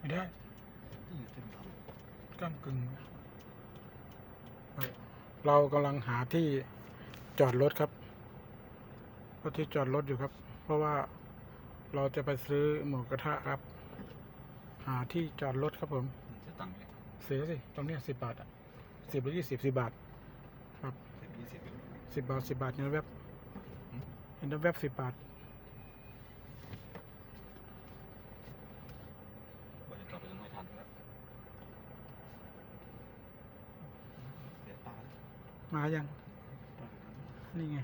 ไม่ได้นี่เต็มลก้ามกึ่งเอ่อเรากำลังหาที่จอดรถครับก็ที่จอดรถอยู่ครับ เพราะว่าเราจะไปซื้อหมูกระทะครับ หาที่จอดรถครับผมำจะตังค์เนี่ยเสียสิตรงเนี้สิบบาทอะสิบหรือยี่สิบสิบบาท ครับสิบยี่สิบสิบบาทสิบบาทเห็นในเว็บเห็นในเว็บสิบบาท ว่าจะกลับไปยังไม่ทันแล้วเสียตาแล้ว มายัง นี่ไง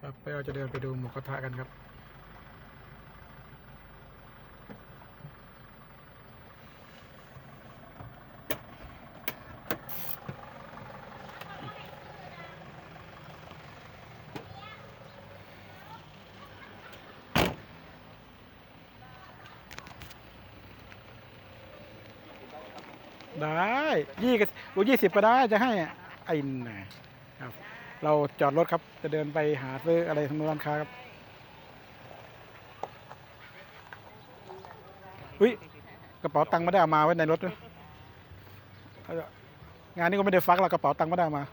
ครับไปเราจะเดินไปดูหมูกระทะกันครับ ได้ยี่ กับยี่สิบก็ได้จะให้อะไอ้น่ะครับ เราจอดรถครับ จะเดินไปหาซื้ออะไรทางโน้นร้านค้าครับอุ้ยกระเป๋าตังค์ไม่ได้เอามาไว้ในรถด้วยเอาเถอะงานนี้ก็ไม่ได้ฟักหรอกกระเป๋าตังค์ไม่ได้เอามา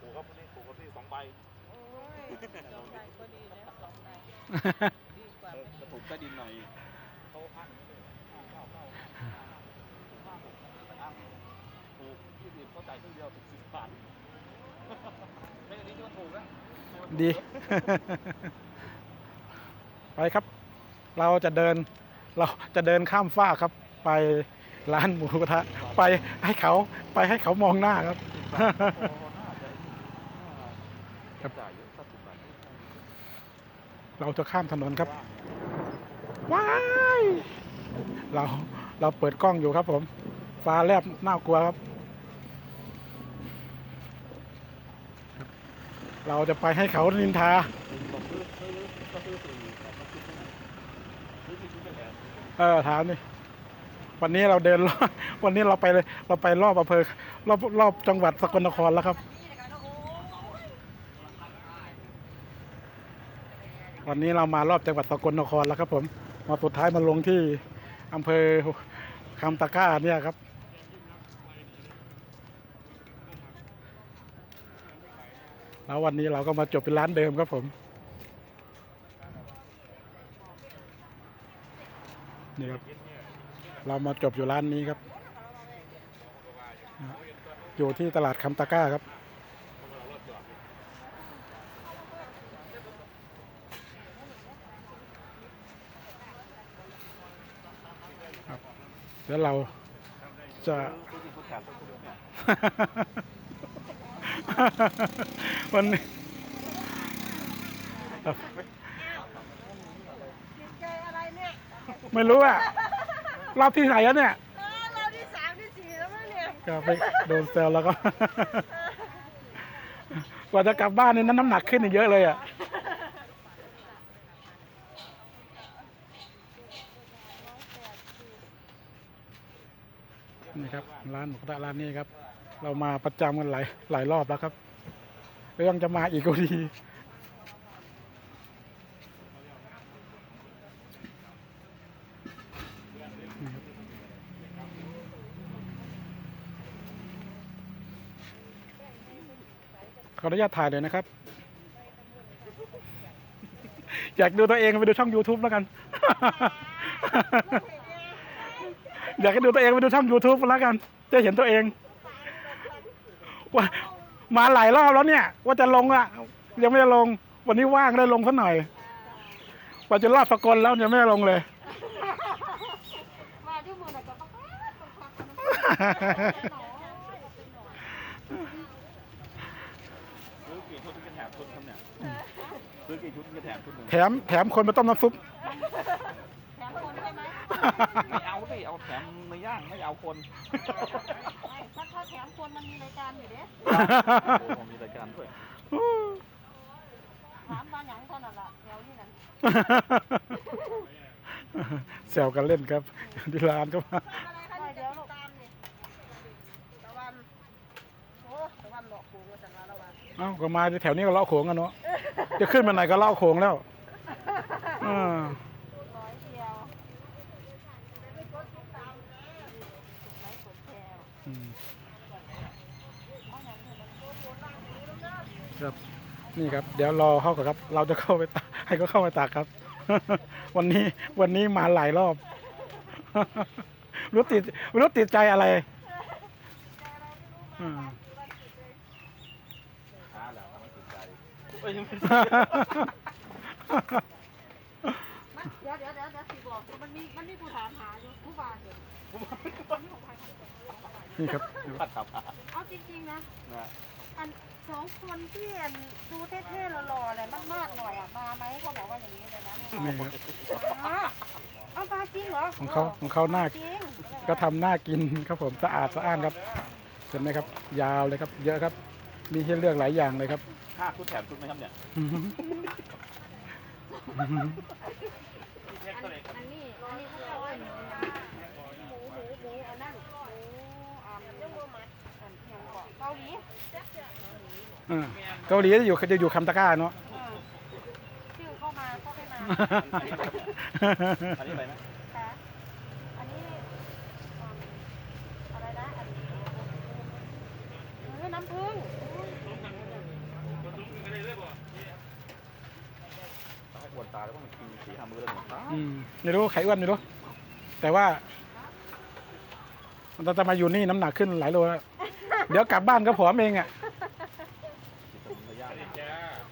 ผูกครับนี่ผูกครับนี่สองใบโอ้ยสองใบก็ดีแล้วสองใบดีกว่าเออกระถูกใต้ดินหน่อยเขาอ้างอ้างเข้าเข้าอ้างอ้างอ้างถูกยี่สิบเขาจ่ายครึ่งเดียวถูกสิบบาทไม่อันนี้ที่มันถูกนะดี ไปครับ เราจะเดิน เราจะเดินข้ามฟ้ากครับ ไปร้านหมูกระทะ ไปให้เขาไปให้เขามองหน้าครับ ครับ จ่ายเยอะสักสิบบาทเราจะข้ามถนนครับ ว้าย เรา เราเปิดกล้องอยู่ครับผม ฟ้าแลบน่ากลัวครับ เราจะไปให้เขานินทาผมซื้ออก็ซื้อสี่แต่มาคิดไม่ซื้อที่ชุดเป็นนเออถามนี่วันนี้เราเดินรอบวันนี้เราไปเลย เราไปรอบอำเภอรอบรอบจังหวัดสกลนครแล้วครับ วันนี้เรามารอบจังหวัดสกลนครแล้วครับ ผมมาสุดท้ายมาลงที่อำเภอคำตะก้าเนี่ยครับ แล้ววันนี้เราก็มาจบเป็นร้านเดิมครับผม นี่ครับ เรามาจบอยู่ร้านนี้ครับ อยู่ที่ตลาดคำตะก้าครับครับ แล้วเราจะ วันนี้ครับจิตใจอะไรเนี่ยไม่รู้อะรอบที่ไหนแล้วเนี่ยเออเราที่สามที่สี่แล้วมั้งเนี่ยก็ไปโดนแซวแล้วก็ กว่าจะกลับบ้านนี่นั้นน้ำหนักขึ้นอีกเยอะเลยอะนี่ครับร้านหมูกระทะร้านนี้ครับ เรามาประจำกันหลายหลายรอบแล้วครับ เรื่องจะมาอีกก็ดีขออนุญาตถ่ายเลยนะครับ อยากดูตัวเองไปดูช่อง YouTube แล้วกัน อยากให้ดูตัวเองไปดูช่อง YouTube แล้วกัน จะเห็นตัวเอง ว่ามาหลายรอบแล้วเนี่ย ว่าจะลงอะยังไม่ได้ลง วันนี้ว่างได้ลงสักหน่อยกว่าจะรอดสกลแล้วยังไม่ได้ลงเลยมาที่มือหน่อยก็ปักปักปักปักซื้อกี่ชุดที่จะแถมชุดครับเนี่ยซื้อกี่ชุดที่จะแถมชุดหนึ่งแถมแถมคนมาต้มน้ำซุปแถมคนใช่ไหมไม่เอาสิเอาแถมเนื้อย่างไม่เอาคน นมันมีรายการอยู่เด้โอ้มีรายการด้วยถามมาหยังเท่านั้นล่ะแถวนี่นั่นแซวกันเล่นครับที่ร้านก็มาอะไรคะเดี๋ยวลูกตามนี่ตะวันโอ้ตะวันหลอกกูมาจากร้านละวันเอ้าก็มาแถวนี้ก็เล่าโขงกันเนาะจะขึ้นมาไหนก็เล่าโขงแล้วอ่า ร้อย อืม ครับ นี่ครับ เดี๋ยวรอเข้าก่อนครับ เราจะเข้าไปตักให้เขาเข้าไปตักครับ วันนี้วันนี้มาหลายรอบ รู้ติดรู้ติดใจอะไรอืม ช้าแล้วทำให้ติดใจเอ้ยยังไม่มันเดี๋ยวเดี๋ยวเดี๋ยวเดี๋ยวสิบอกมันมีมันมีผู้ถามหาอยู่ผู้บาดเจ็บนี่ครับ ผัดขับผ่าเอาจริงๆนะ นะอัน สองคนที่อันดูเท่ๆหล่อๆเลยมากๆหน่อยอะมาไหมเขาบอกว่าอย่างนี้เลยนะนี่ครับอะเอาปลาจริงเหรอของเขาของเขาหน้าจริงก็ทำหน้ากินครับผมสะอาดสะอ้านครับเห็นไหมครับ ยาวเลยครับ เยอะครับ มีให้เลือกหลายอย่างเลยครับ ห้าชุดแถมชุดไหมครับเนี่ยอันอันนี้อันนี้เขาเอาหมูหมูหมูหมูอันนั้นหมูอ่าเจ้าหมูมัดอันเพียงก่อนเกาหลี อ่าเกาหลีจะอยู่จะอยู่คำตะกร้าเนาะอ่าชื่อเข้ามาเข้าไปมาอันนี้อะไรนะค่ะอันนี้อืมอะไรนะอันนี้เออน้ำผึ้งต้องให้กวนตาแล้วต้องกินสีห้ามือแล้วหมดตาอืมไม่รู้ไข่อ้วนไม่รู้ แต่ว่ามันจะมาอยู่นี่น้ำหนักขึ้นหลายโลแล้ว เดี๋ยวกลับบ้านก็ผอมเองอะ กินแต่มันไม่ยากนะ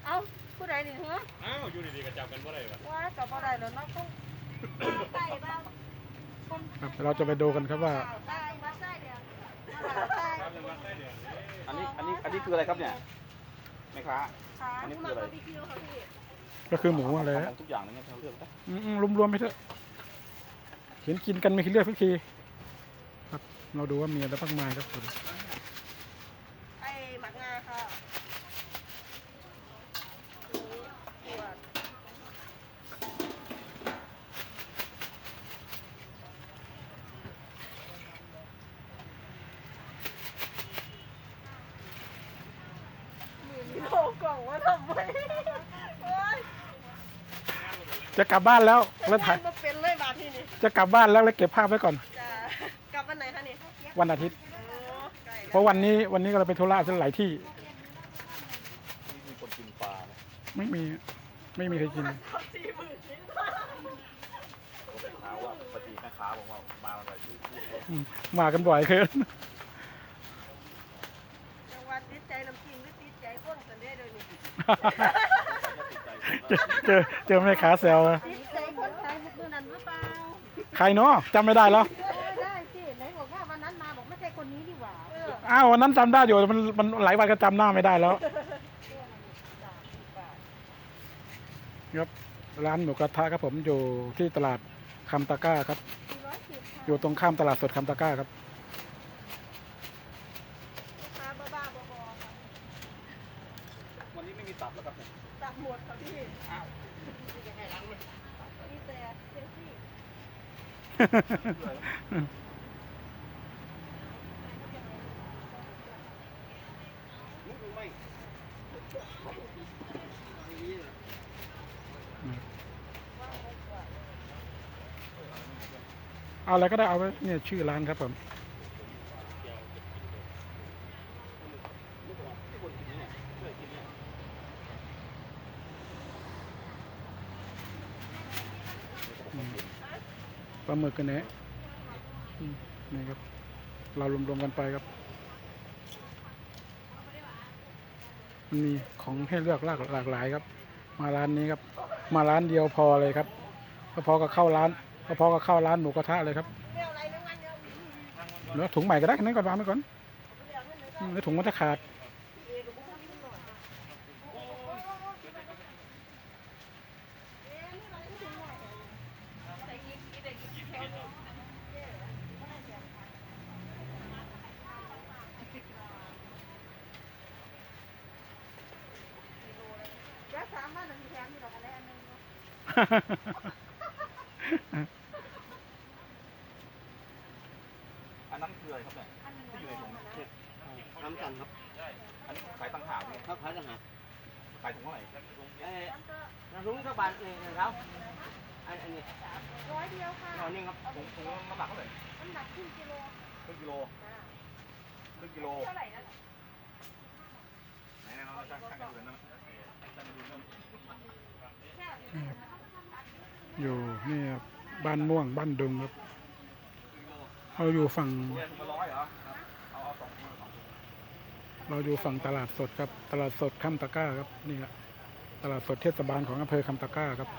เอ้าผู้ใดนี่เหรอ อ้าวอยู่ดีๆก็จับกันบ่ได้ปะ ว่า กับบ่ได้แล้วเนาะต้องใส่บ้างคนครับเราจะไปดูกันครับว่าใส่มาใส่เดียวใส่ครับยังวัดได้เดือนนี้อันนี้อันนี้อันนี้คืออะไรครับเนี่ยแม่ค้า ขาอันนี้หคืมัอกอะไรบาร์บีคิวค่ะพี่ก็คือหมูอะไรของทุกอย่างเลยเนี่ยเขาเลือกนะอืมๆรวมๆไปเถอะเห็นกินกันไม่คิดเลือกทุกทีครับ เราดูว่ามีอะไรบ้างมายครับผม ไอ้หมักงาค่ะนี่ขวดมีโลกล่องว่าทำไมโอ๊ย จะกลับบ้านแล้วแล้วถ่ายมาเป็นเลยบาทที่นี่จะกลับบ้านแล้วแล้วเก็บภาพไว้ก่อน จะกลับวันไหนคะนี่วันอาทิตย์ โอ้ใกล้เพแล้วราะวันนี้วันนี้ก็เราไปธุระที่หลายที่มีคนกินปลานะไม่มีไม่มีใครกิน สี่หมื่นชิ้นเขาไปค้าว่าปกติแม่ค้าบอกว่ามาอะไรที่ที่อืมมากันบ่อยขึ้นจังหวัดติดใจน้ำจิ้มหรือติดใจก้นกันได้เลยนี่ติดใจ เจอเจอเจอแม่ค้าแซวอะติดใจคนขายมุกนั้นหรือเปล่าใครเนาะจำไม่ได้แล้วเออได้สิไหนบอกว่าวันนั้นมาบอกไม่ใช่คนนี้ดีกว่าเอออ้าววันนั้นจำได้อยู่มันมันหลายวันก็จำหน้าไม่ได้แล้วครับร้านหมูกระทะครับผมอยู่ที่ตลาดคำตะกร้าครับสี่ร้อยสิบค่ะอยู่ตรงข้ามตลาดสดคำตะกร้าครับ ลูกค้าบ้าๆบอๆค่ะ วันนี้ไม่มีตับแล้วครับเนี่ย ตัดหมดค่ะพี่ อ้าว มีแต่เซลฟี่ ไม่ เอาอะไรก็ได้เอาไว้เนี่ยชื่อร้านครับผม ที่คนกินเนี่ยช่วยกินเนี่ย อืมปลาหมึกกันแนะนี่ครับ เรารวมๆกันไปครับ มันมีของให้เลือกหลากหลากหลายครับ มาร้านนี้ครับ มาร้านเดียวพอเลยครับก็พอกับเข้าร้านก็พอกับเข้าร้านหมูกระทะเลยครับเรียกอะไรนึงวันเดียวเหลือถุงใหม่ก็ได้แค่นั้นก่อนวางไว้ก่อนแล้วถุงมันจะขาด เอกกับพวกนี้หน่อยโอ้โหเอ๊ะนี่อะไรที่ถึงหน่อยใส่กิ๊กกิ๊กใส่กิ๊กกิ๊กแถวนึง แล้วสามารถจะมีแถมมีดอกอะไรอันหนึงเนาะ อันนั้นคืออะไรครับเนี่ย อันหนึง ที่อยู่ในถุง นะ เห็ด ทำกันครับ อันนี้ขายต่างหากเนี่ย ข้าวขายต่างหาก ขายถุงเท่าไหร่ เอ่อน้ำรุ้งข้าวบานเองนะครับอันอันนี้ ร้อยเดียวค่ะตอนนี้ครับถุงถุงน้ำหนักเท่าไหร่น้ำหนักครึ่งกิโลครึ่งกิโลค่ะรึ่งกิโลไหนๆเราช่างช่างกันดูนะช่างกันดูนะนี่ครับอยู่นี่ครับบ้านม่วงบ้านดุงครับเราอยู่ฝั่งเนี่ยถุงละร้อยเหรอครับเอาเอาสองถุงสองถุงเราอยู่ฝั่งตลาดสดครับ ตลาดสดคำตะกร้าครับนี่ครับตลาดสดเทศบาลของอำเภอคำตะกร้าครับ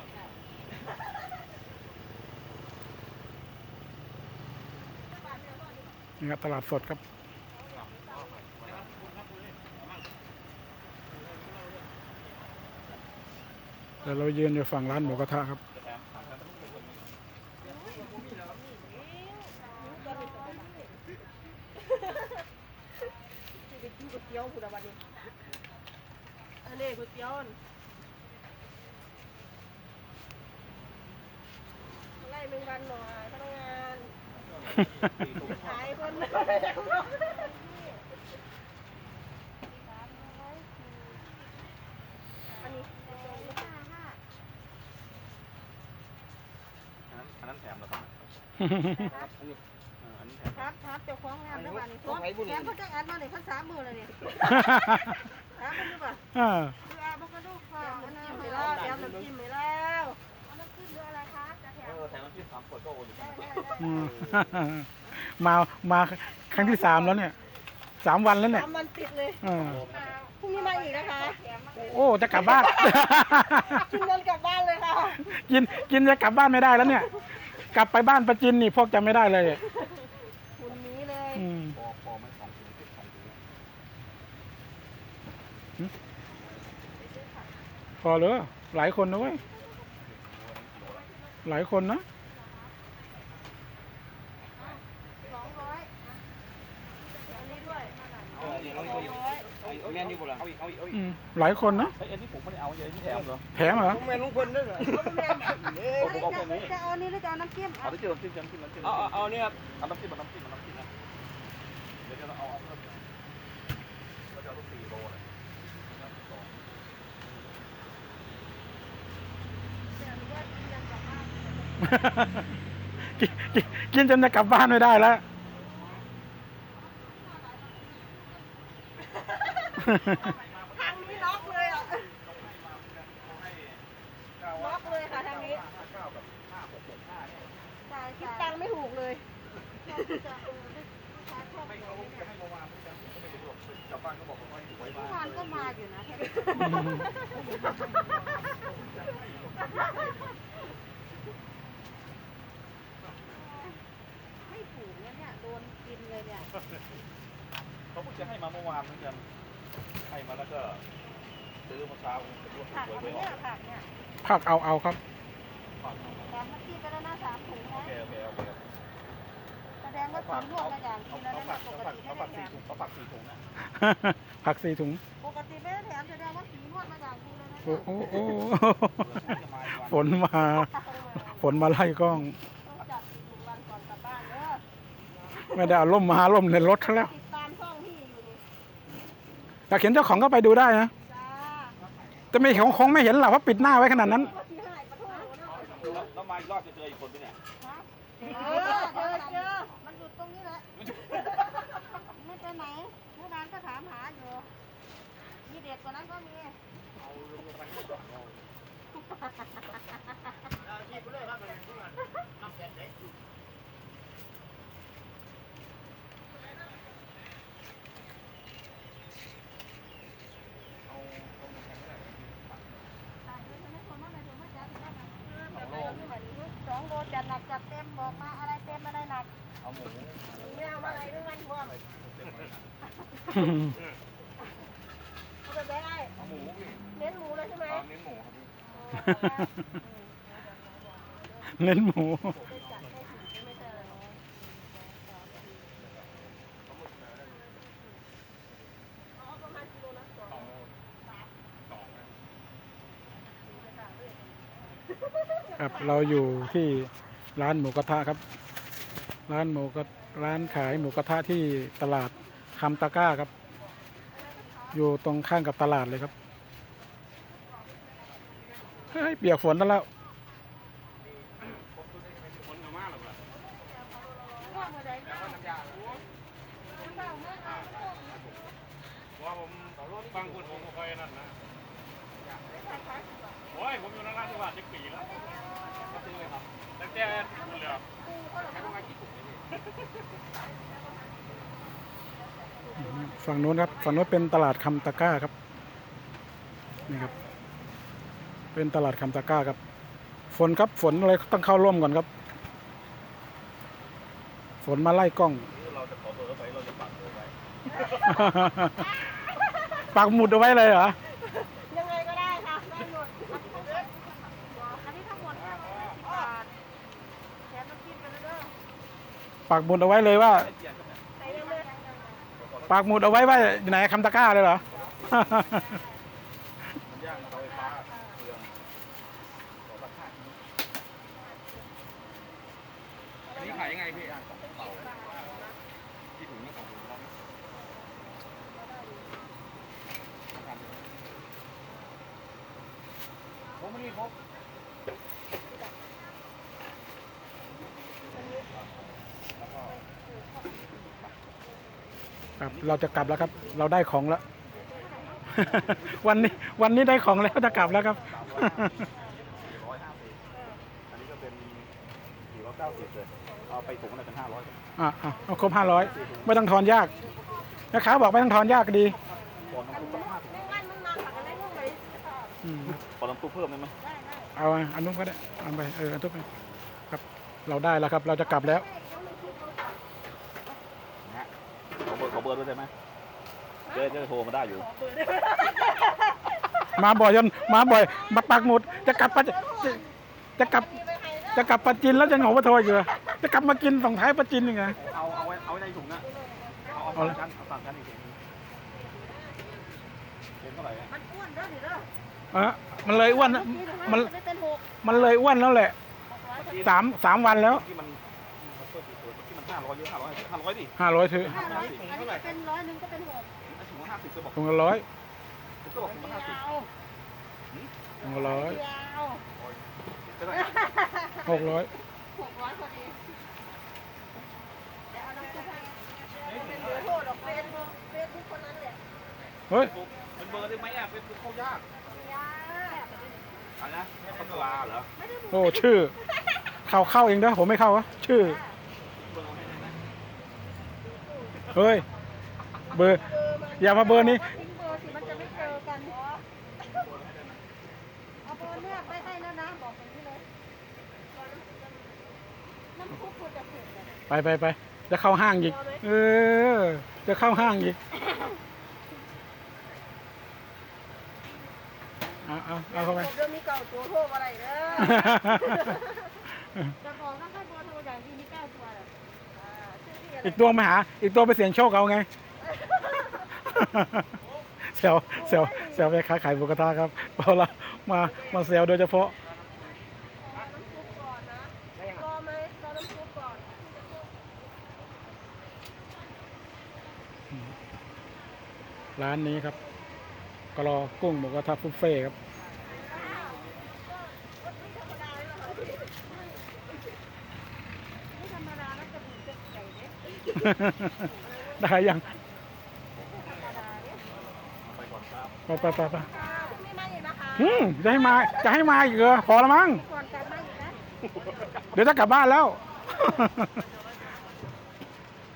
นี่ครับตลาดสดครับแล้วเรายืนอยู่ฝั่งร้านหมูกระทะครับจะแถมสามชั้นต้องเป็นคนนี้ไปกินก๋วยเตี๋ยวผู้ใดบัดนี้อันนี้ก๋วยเตี๋ยวอันไล่แมงวันหน่อยพนักงานสี่ถุง ขายคนอันนี้ห้าห้าอันนั้นอันนั้นแถมเหรอครับครับอันนี้เอออันนี้แถมครับครับเจ้าของงานด้วยวันนี้แถมเขาจะอัดมาเนี่ยเขาสามมือเลยเนี่ยถามกันดูป่ะอ่าดูอาบอกกันดูค่ะอันนั้นไปแล้วแถมน้ำจิ้มไปแล้วเอา อมอแถมน้ำจิ้มสามขวดก็โออยู่ได้ได้อืม มามาครั้งที่สามแล้วเนี่ยสามวันแล้วเนี่ยทำมันติดเลยอ่าพรุ่งนี้มาอีกนะคะโอ้จะกลับบ้าน กินเงินกลับบ้านเลยค่ะกินกินจะกลับบ้านไม่ได้แล้วเนี่ย กลับไปบ้านประจินนี่พวกจำไม่ได้เลย คุณนี้เลยอืมพอพอไม่สองถุงติดสองถุงพอเลยหลายคนนะเว้ย หลายคนนะอืมหลายคนนะเฮ้นี่ผมไม่ได้เอาอันนี้แถมเหรอแถมเหรอแม่ลุงพลด้วยเหรอผมผมเอาแค่นี้จะเอานี้หรือจะเอาน้ำจิ้มเอาน้ำจิ้มน้ำจิ้มน้ำจิ้มน้ำจิ้มเอาเอาเนี่ครับเอาน้ำจิ้มมาน้ำจิ้มมาน้ำจิ้มนะเดี๋ยวเอาเอาเพิ่มเราจะเอาลูกสี่โลเลย กินจนจะกลับบ้านไม่ได้แล้วทางนี้ล็อกเลยอะล็อกเลยค่ะทางนี้ ห้าเก้ากับห้าหกหกห้าเนี่ย คิดตังค์ไม่ถูกเลย ไม่เขาจะให้มาวางผมก็ไม่ได้ดูชาวบ้านก็บอกว่าอยู่ไว้ เมื่อ บ้าน วานก็มาอยู่นะไม่ถูกเนี่ยเนี่ยโดนกินเลยเนี่ย เขาเพิ่งจะให้มาเมื่อวานเหมือนกันให้มาแล้วก็ ซื้อมาเช้าเป็นรวมผักสวยอันไว้อนี้อกผักเนี่ยพักเอาเอาครับแถมน้ำจิ้มไปแล้วนะสามถุงโอนะเคโอเคโอเคแสดงว่าสีม่วงมาอย่างเขากินแล้วเขานะปักปเขากปักติเขาไม่ปัได้กแถสี่มถุงเขาปักสี่ถุงนะผักสี่ถุงปกติไม่ได้แถมแสดงว่าสีม่วงมาอย่างกินเลยนะโอ้โอ้โอ้จะมาอีกวันฝนมา ฝนมาไล่กล้อง ต้องจับสีถุงวันก่อนกลับบ้านเด้อไม่ได้เอาล่มมาล่มในรถเขาแล้วติดตามช่องพี่อยู่นี่อยากเห็นเจ้าของก็ไปดูได้นะ จ้าจะไม่คงคงไม่เห็นหรอกว่าปิดหน้าไว้ขนาดนั้นว่าที่ให้ปะทุแล้วมาอีกรอบจะเจออีกคนไหมเนี่ยเจอเจอเจอมันอยู่ตรงนี้แหละไม่ไปไหนเมื่อวานก็ถามหาอยู่ มีเด็กกว่านั้นก็มีสองโลจัดหนักจัดเต็มบอกมาอะไรเต็มอะไรหนัก เอาหมู ไม่เอาอะไรด้วยกันพวก เอาไปได้เอาหมูพี่เน้นหมูเลยใช่ไหมเอาเน้นหมูครับพี่เน้นหมูครับเราอยู่ที่ร้านหมูกระทะครับ ร้านหมูกระร้านขายหมูกระทะที่ตลาด คำตะก้าครับ อยู่ตรงข้างกับตลาดเลยครับ เฮ้ย เปียกฝนแล้ว คนกับมาหรอเปล่า พวกมือใดเนี่ย น้ำยา อุ้ย ว่าผมฟังคุณผมก็ค่อยนั่นนะโอ้ยผมอยู่นราธิวาสสิบปีแล้วตั้งแต่คุณเลย ฝั่งนู้นครับฝั่งนู้นเป็นตลาดคำตะกร้าครับนี่ครับ เป็นตลาดคำตะกร้าครับ ฝนครับฝนอะไรต้องเข้าร่วมก่อนครับ ฝนมาไล่กล้องเราจะขอเบอร์ไว้เราจะปักเบอร์ไว้ปักหมุดเอาไว้เลยเหรอยังไงก็ได้ค่ะได้หมดอันนี้ทั้งหมดห้าร้อยสิบบาทแถมน้ำจิ้มไปแล้วเด้อปักหมุดเอาไว้เลยว่าใส่ยังเลย ปากหมุดเอาไว้ว่าอยู่ไหนคำตะกร้าเลยเหรอ มันย่างเตาไฟฟ้าเปลืองขอสักห้าชิ้นอันนี้ขายยังไงพี่ย่างสองเตาที่ถุงนี่สองถุงแล้วผมไม่ได้พบ ครับเราจะกลับแล้วครับ เราได้ของแล้ว วันนี้วันนี้ได้ของแล้วจะกลับแล้วครับสี่ร้อยห้าสิบอันนี้ก็เป็นสี่ร้อยเก้าสิบเลยเอาไปถุงอะไรเป็นห้าร้อยอะอะเอาครบห้าร้อยไม่ต้องทอนยากแม่ค้าบอกไม่ต้องทอนยากก็ดีปอนน้ำซุปสักห้าถุงงั้นมันมาผักอะไรพวกไหนอืมปอนน้ำซุปเพิ่มได้ไหมได้ได้เอาอันนู้นก็ได้เอาไปเอออันทุกไปครับ เราได้แล้วครับ เราจะกลับแล้ว นะฮะขอ เบอร์ขอเบอร์ด้วยได้ไหมเจ๊จะโทรมาได้อยู่ มาบ่อยจนมาบ่อยมาปักหมุดจะกลับปะจะจะกลับมีไปให้เด้อจะกลับปะจินแล้วจะหงมาโทรอยู่เหรอจะกลับมากินส่งท้ายปะจินยังไง เอาเอาไว้เอาไว้ในถุงนะเอาเอาเอาสามชั้นเอาสามชั้นอีกถุงเป็นเท่าไหร่อะมันอ้วนเด้อดิเด้อเออมันเลยอ้วนนะมันได้เป็นหกมันเลยอ้วนแล้วแหละหกร้อยสามสามวันแล้ว ที่มัน ห้าร้อยเยอะห้าร้อยห้าร้อยดิห้าร้อยถือห้าร้อยอันนี้ก็เป็นร้อยหนึ่งก็เป็นหกไอ้ถุงละห้าสิบก็บอกถุงละร้อยผมก็บอกถุงละห้าสิบยาวถุงละร้อยยาวเท่าไหร่หกร้อยหกร้อยพอดีเดี๋ยวเอาน้ำซุปให้เป็นเบอร์โทรหรอกเฟซบุ๊กเฟซบุ๊กคนนั้นแหละเฮ้ยเป็นเบอร์ได้ไหมอะเป็นเข้ายากยาอะไรนะพัทลาเหรอไม่ได้บอกโอ้ชื่อเข้าเข้าเองด้วยผมไม่เข้าวะชื่อเบอร์เอาให้ได้ไหม เฮ้ย เบอร์ อย่ามาเบอร์นี้ ทิ้งเบอร์สิมันจะไม่เจอกันเอาเบอร์เนี่ยไปให้แล้วนะบอกอย่างนี้เลยน้ำซุปควรจะเผ็ดเลยไปไปไปจะเข้าห้างอีก เออ จะเข้าห้างอีก เอาเอาเอาเข้าไปเรื่องนี้เก่าตัวโทรอะไรเด้อ จะบอกต้องให้ อีกตัวมาหา อีกตัวไปเสี่ยงโชคเอาไงเซลเซลเซลไปค้าขายหมูกระทะครับเพราะเรามามาเซลโดยเฉพาะรอน้ำซุปก่อนนะรอไหมรอน้ำซุปก่อนร้านนี้ครับกรอกุ้งหมูกระทะบุฟเฟ่ครับ ไม่ธรรมดาแล้วจะมีเป็ดไก่เด้ ได้ยังธรรมดาเนี่ยไปก่อนครับไปไปไปไปค่ะพรุ่งนี้มาอีกนะคะอืมจะให้มาจะให้มาอีกเหรอพอละมั้งก่อนกลับมาอีกนะเดี๋ยวจะกลับบ้านแล้ว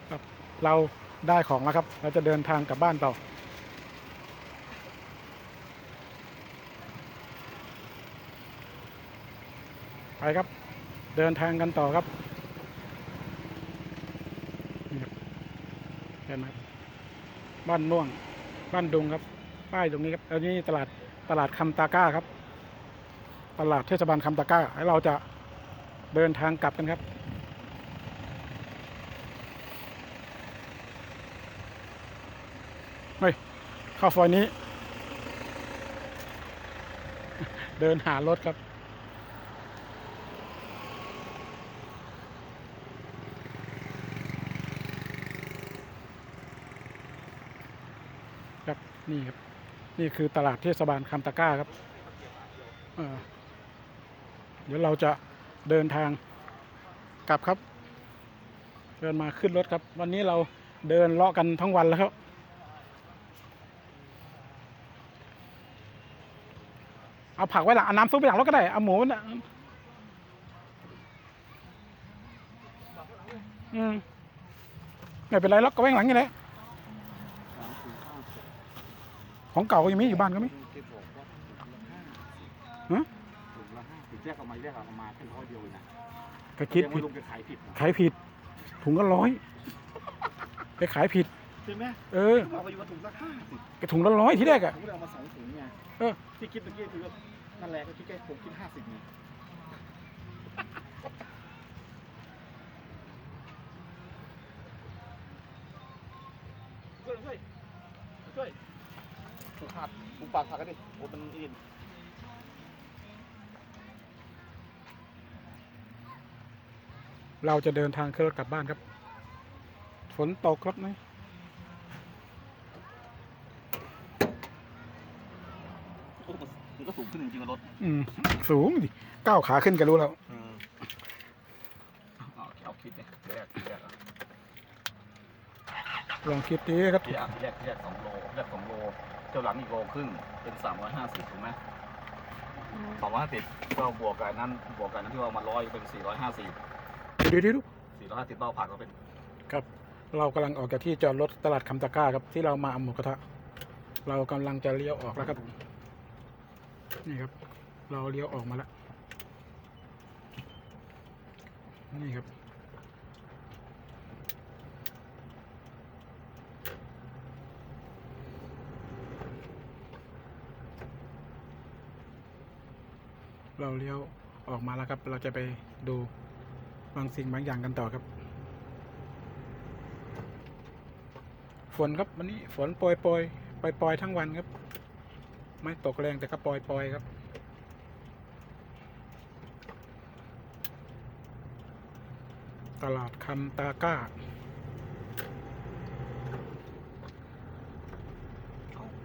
ครับเราได้ของแล้วครับ เราจะเดินทางกลับบ้านต่อไปครับ เดินทางกันต่อครับนี่ครับ เห็นไหมครับบ้านม่วง บ้านดุงครับ ป้ายตรงนี้ครับแล้วนี่ตลาดตลาดคำตาก้าครับ ตลาดเทศบาลคำตาก้าแล้เราจะเดินทางกลับกันครับเฮ้ยเข้าซอยนี้ เดินหารถครับ นี่ครับ นี่คือตลาดเทศบาลคำตะก้าครับเเดี๋ยวเราจะเดินทางกลับครับ เดินมาขึ้นรถครับ วันนี้เราเดินเลาะกันทั้งวันแล้วครับ เอาผักไว้หลังเอาน้ำซุปไปหลังรถก็ได้ เอาหมูน่ะอืมไม่เป็นไรหรอกก็ไว้ข้างหลังนี่แหละ สามสี่ห้าหก ของเก่าก็ยังมีอยู่บ้านก็มีเก็บบอกว่าถุงละห้าฮะถุงละห้าสิบแยกออกมาแยกออกมาแค่ร้อยเดียวเองนะก็คิดยังผิไม่ดลงจะขายผิดนะขายผิด ถุงละร้อยไปขายผิดใช่ไหมเออเขาบอกว่าอยู่ว่าถุงละห้าสิบกระถุงละร้อยที่แรกอะผมก็เลยเอามาสองถุงไงเออที่คิดเมื่อกี้คือว่านั่นแหละก็คิดแค่ผมคิดห้าสิบไงช่ว ขาดถูกปากขาดกันดิโอ้มันอินเราจะเดินทางขึ้นรถกลับบ้านครับ ฝนตกครับไหมโอ้มันก็สูงขึ้นจริงๆรถ อืม สูงดิก้าวขาขึ้นก็รู้แล้ว เอาเอาคิดเนี่ยแยกแยก ลองคิดดีครับแยกแยกแยกสองโลแยกสองโลเจ้าหลังอีกโลครึ่งเป็นสามร้อยห้าสิบถูกไหมสองร้อยห้าสิบก็บวกกันนั้นบวกกันนั้นที่ว่ามาร้อยเป็นสี่ร้อยห้าสิบเดี๋ยวเดี๋ยวเดี๋ยวสี่ร้อยห้าสิบเบ้าผักก็เป็นครับ เรากำลังออกจากที่จอดรถตลาดคำตะกร้าครับที่เรามาเอาหมูกระทะ เรากำลังจะเลี้ยวออกแล้วครับนี่ครับ เราเลี้ยวออกมาแล้วนี่ครับ เราเลี้ยวออกมาแล้วครับ เราจะไปดูบางสิ่งบางอย่างกันต่อครับ ฝนครับวันนี้ฝนโปรยโปรยปล่อยปล่อยทั้งวันครับ ไม่ตกแรงแต่ก็ปล่อยปล่อยครับ ตลาดคำตาก้า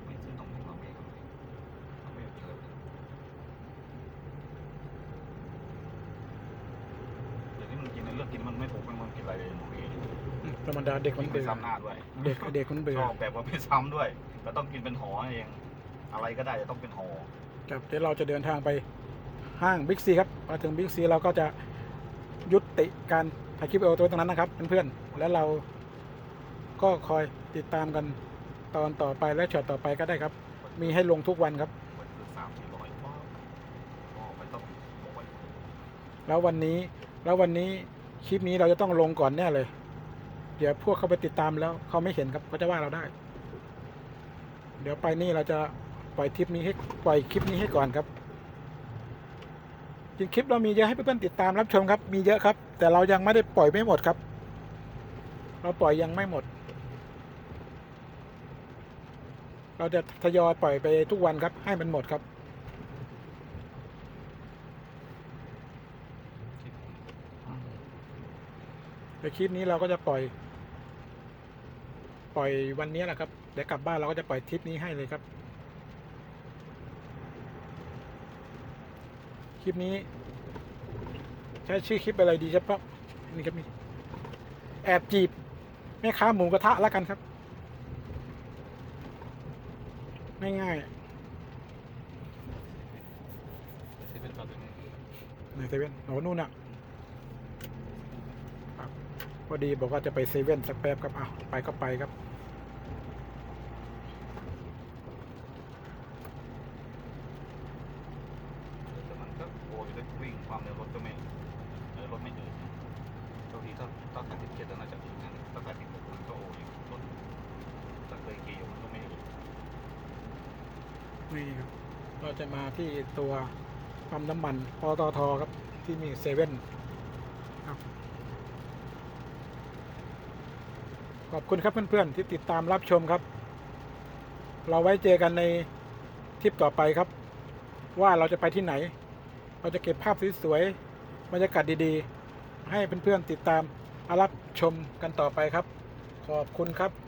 ไม่ซื้อตรงนี้เราไม่เราไม่เจอเดี๋ยวนี้มันกินในเลือกกินมันไม่ถูกมันมันกินอะไรเลยหนูเอง ธรรมดาเด็กมันไม่เบื่อซ้ำหน้าด้วยเด็กเด็กมันเบื่อชอบแบบว่าไม่ซ้ำด้วยแล้วต้องกินเป็นห่อเอง อะไรก็ได้จะต้องเป็นห่อครับเดี๋ยวเราจะเดินทางไปห้างบิ๊กซีครับมาถึงบิ๊กซีเราก็จะยุติการถ่ายคลิปเอาตัวตรงนั้นนะครับเพื่อนๆแล้วเราก็คอยติดตามกันตอนต่อไปและช็อตต่อไปก็ได้ครับ มีให้ลงทุกวันครับมันคือสามสี่ร้อยว้าวว้าวไม่ต้องบอกไว้แล้ววันนี้แล้ววันนี้คลิปนี้เราจะต้องลงก่อนแน่เลย เดี๋ยวพวกเขาไปติดตามแล้วเขาไม่เห็นครับเขาจะว่าเราได้ เดี๋ยวไปนี่เราจะปล่อยคลิปนี้ให้ปล่อยคลิปนี้ให้ก่อนครับจริงคลิปเรามีเยอะให้เพื่อนๆติดตามรับชมครับ มีเยอะครับ แต่เรายังไม่ได้ปล่อยไม่หมดครับ เราปล่อยยังไม่หมด เราจะทยอยปล่อยไปทุกวันครับ ให้มันหมดครับแต่คลิปนี้เราก็จะปล่อย ปล่อยวันนี้แหละครับ เดี๋ยวกลับบ้านเราก็จะปล่อยทริปนี้ให้เลยครับ คลิปนี้ ใช้ชื่อคลิปอะไรดีครับพ่อนี่ครับนี่แอบจีบแม่ค้าหมูกระทะแล้วกันครับ ง่ายที่เป็นแบบนี้ๆในเซเว่นโอ้นู่นน่ะพอดีบอกว่าจะไปเซเว่นสักแป๊บครับอ้าวไปก็ไปครับ แต่มันก็โอ้ยได้ วิ่งความเร็วรถก็ไม่เออรถไม่อืดบางทีถ้าถ้าแปดสิบเจ็ดน่าจะอืดนะถ้าแปดสิบหกมันก็โอ้ยรถถ้าเคยขี่ยู่มันก็ไม่อืดนี่ครับเราจะมาที่ตัวปั๊มน้ำมันปตทครับที่มีเซเว่นครับขอบคุณครับเพื่อนๆที่ติดตามรับชมครับ เราไว้เจอกันในทริปต่อไปครับ ว่าเราจะไปที่ไหน เราจะเก็บภาพสวยๆบรรยากาศดีๆ ให้เพื่อนๆติดตามรับชมกันต่อไปครับ ขอบคุณครับ